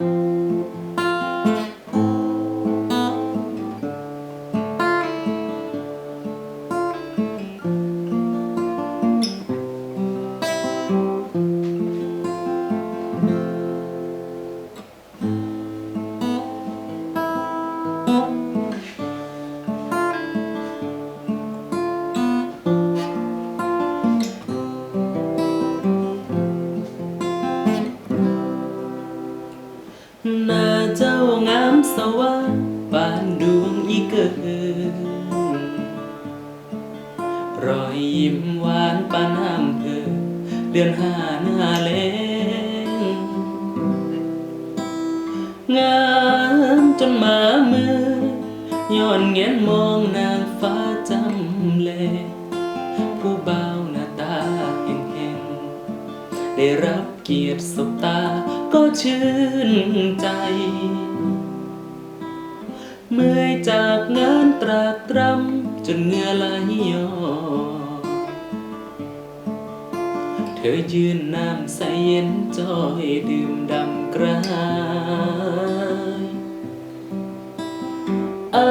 ห รอยยิ้มหวานปานน้ำเพอเดือนห้าหน้าแลงงามจนมามือย้อนเงียนมองนางฟ้าจำแลผู้บ่าวหน้าตาเห็นเห็นๆได้รับเกียรติสบตาก็ชื่นใจ เมื่อจากงานตรากตรำ จนเหงื่อไหลย้อเธอยืนน้ำใสเย็นจอยดื่มดำกระหายอา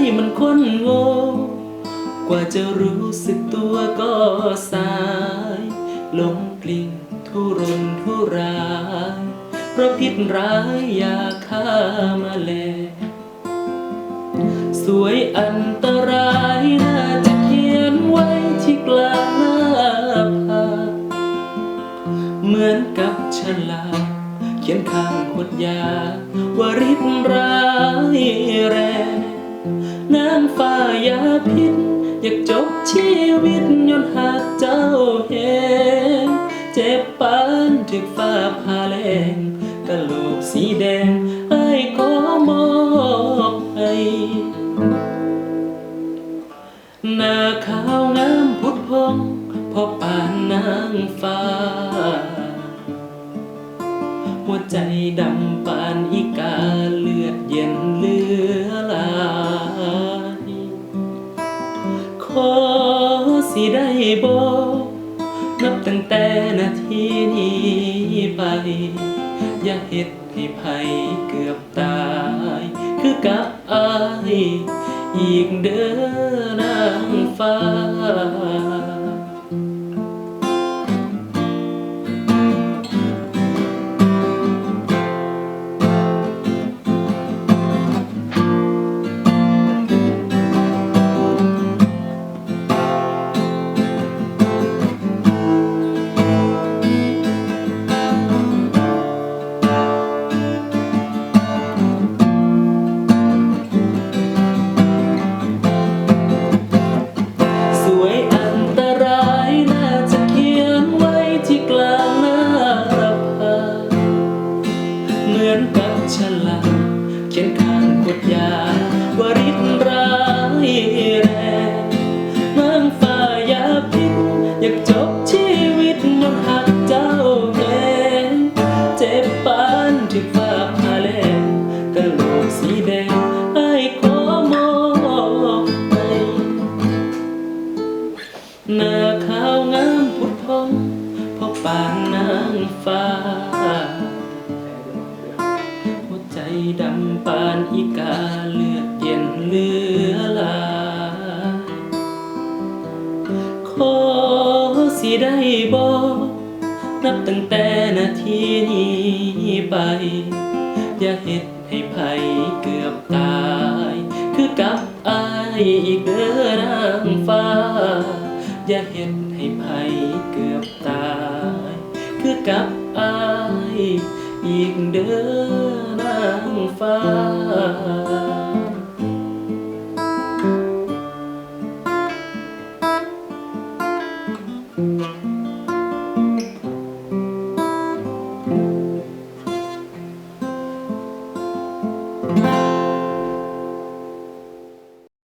ยมันคนโง่กว่าจะรู้สึกตัวก็สายหลงกลิ้งทุรนทุรายเพราะพิษร้ายยาฆ่ามาแล สวยอันตรายน่าจะเขียนไว้ที่กลางหน้าผาเหมือนกับฉลากเขียนข้างขวดยาว่าฤทธิ์ร้ายแรงนางฟ้ายาพิษ อยากจบชีวิตย้อนหากเจ้าเห็นเจ็บปานถึกฟ้าผ่าแรงกะโหลกสีแดงไอ้ขอมอบให้ หน้าขาวงามพุดพงพอปานนางฟ้า หัวใจดำปานอีกาเลือดเย็นเลือลายขอสิได้บอกนับตั้งแต่นาทีนี้ไป อย่าเฮ็ดให้ภัยเกือบตาย คือกับ อายอีกเด้อนางฟ้า ข้ ปานอีกาเลือดเย็นเลือลายขอสิได้บอกนับตั้งแต่นาทีนี้ไป อย่าเฮ็ดให้ภัยเกือบตาย คือกับอายอีกเด้อนางฟ้า อย่าเฮ็ดให้ภัยเกือบตาย คือกับอายอีกเด้อางฟ้า